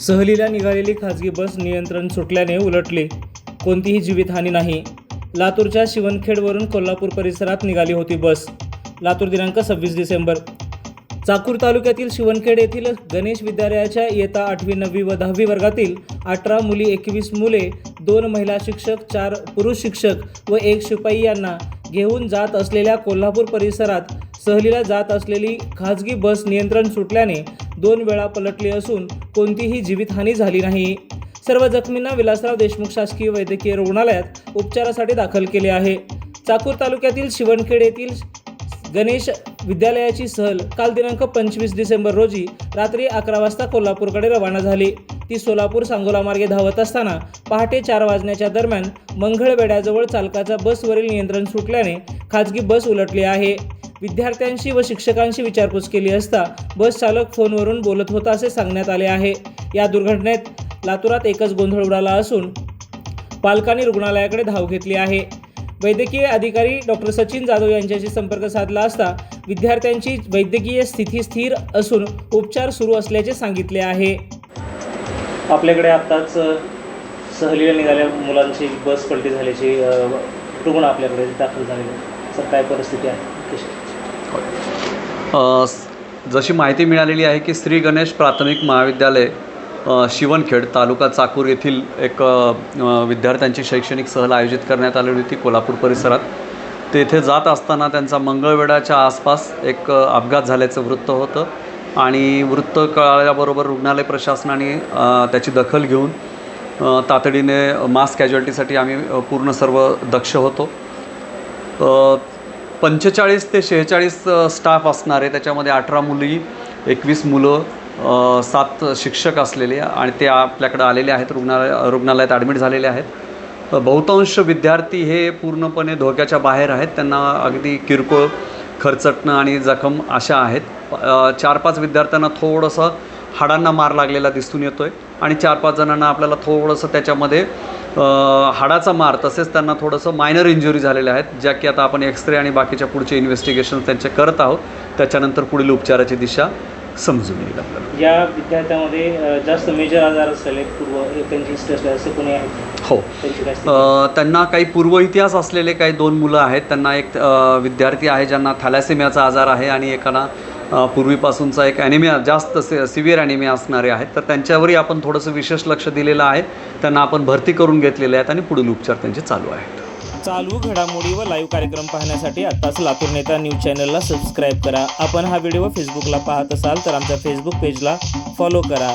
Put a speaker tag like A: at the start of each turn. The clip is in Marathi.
A: सहलीला निघालेली खाजगी बस नियंत्रण सुटल्याने उलटली. कोणतीही जीवितहानी नाही. लातूरच्या शिवणखेडवरून कोल्हापूर परिसरात निघाली होती बस. लातूर दिनांक सव्वीस डिसेंबर. चाकूर तालुक्यातील शिवणखेड येथील गणेश विद्यालयाच्या इयत्ता आठवी नववी व दहावी वर्गातील अठरा मुली एकवीस मुले दोन महिला शिक्षक चार पुरुष शिक्षक व एक शिपाई यांना घेऊन जात असलेल्या कोल्हापूर परिसरात सहलीला जात असलेली खाजगी बस नियंत्रण सुटल्याने दोन वेळा पलटली असून कोणतीही जीवितहानी झाली नाही. सर्व जखमींना विलासराव देशमुख शासकीय वैद्यकीय रुग्णालयात उपचारासाठी दाखल केले आहे. चाकूर तालुक्यातील शिवणखेड येथील गणेश विद्यालयाची सहल काल दिनांक पंचवीस डिसेंबर रोजी रात्री अकरा वाजता कोल्हापूरकडे रवाना झाली. ती सोलापूर सांगोला मार्गे धावत असताना पहाटे चार वाजण्याच्या दरम्यान मंगळवेड्याजवळ चालकाचा बसवरील नियंत्रण सुटल्याने खाजगी बस उलटली आहे. विद्यार्थ्यांशी व शिक्षकांशी विचारपूस केली असता बस चालक फोनवरून बोलत होता असे सांगण्यात आले आहे. या दुर्घटनेत लातूरात एकच गोंधळ उडाला असून पालकांनी रुग्णालयाकडे धाव घेतली आहे. वैद्यकीय अधिकारी डॉक्टर सचिन जाधव यांच्याशी संपर्क साधला असता विद्यार्थ्यांची वैद्यकीय स्थिती स्थिर असून उपचार सुरू असल्याचे सांगितले आहे. आपल्याकडे आत्ताच सहलीला निघाल्या मुलांची बस पलटी झाल्याची रुग्ण आपल्याकडे दाखल झालेले सर काय परिस्थिती आहे?
B: जशी माहिती मिळालेली आहे की श्री गणेश प्राथमिक महाविद्यालय शिवनखेड शिवणखेड तालुका चाकूर येथील एक विद्यार्थ्यांची शैक्षणिक सहल आयोजित करण्यात आलेली होती कोल्हापूर परिसरात. तेथे जात असताना त्यांचा मंगळवेढाच्या आसपास एक अपघात झाल्याचं वृत्त होतं आणि वृत्त कळाल्याबरोबर रुग्णालय प्रशासनाने त्याची दखल घेऊन तातडीने मास कॅज्युअल्टीसाठी आम्ही पूर्ण सर्व दक्ष होतो. पंचेचाळीस ते शेहेचाळीस स्टाफ असणारे त्याच्यामध्ये अठरा मुली एकवीस मुलं सात शिक्षक असलेले आणि ते आपल्याकडे आलेले आहेत रुग्णालय रुग्णालयात ॲडमिट झालेले आहेत. बहुतांश विद्यार्थी हे पूर्णपणे धोक्याच्या बाहेर आहेत. त्यांना अगदी किरकोळ खरचटणं आणि जखम अशा आहेत. चार पाच विद्यार्थ्यांना थोडंसं हाडांना मार लागलेला दिसून येतो आहे आणि चार पाच जणांना आपल्याला थोडंसं त्याच्यामध्ये हाडाचा मार तसेच त्यांना थोडंसं मायनर इंजुरी झालेल्या आहेत ज्या की आता आपण एक्सरे आणि बाकीच्या पुढचे इन्व्हेस्टिगेशन त्यांचे करत आहोत. त्याच्यानंतर पुढील उपचाराची दिशा समजून येईल आपल्याला.
A: या विद्यार्थ्यामध्ये जास्त मेजर आजार असलेले पूर्व त्यांची असे कोणी आहेत?
B: हो. त्यांना काही पूर्व इतिहास असलेले काही दोन मुलं आहेत. त्यांना एक विद्यार्थी आहे ज्यांना थॅलॅसेमियाचा आजार आहे आणि एकाला पूर्वीपासूनचा एक ॲनिमिया जास्त सि सिव्हिअर ॲनिमिया असणारे आहेत. तर त्यांच्यावरही आपण थोडंसं विशेष लक्ष दिलेलं आहे. त्यांना आपण भरती करून घेतलेले आहेत आणि पुढील उपचार त्यांचे चालू आहेत.
A: चालू घडामोडी व लाईव्ह कार्यक्रम पाहण्यासाठी आत्ताच लातूर नेता न्यूज चॅनलला सबस्क्राईब करा. आपण हा व्हिडिओ फेसबुकला पाहत असाल तर आमच्या फेसबुक पेजला फॉलो करा.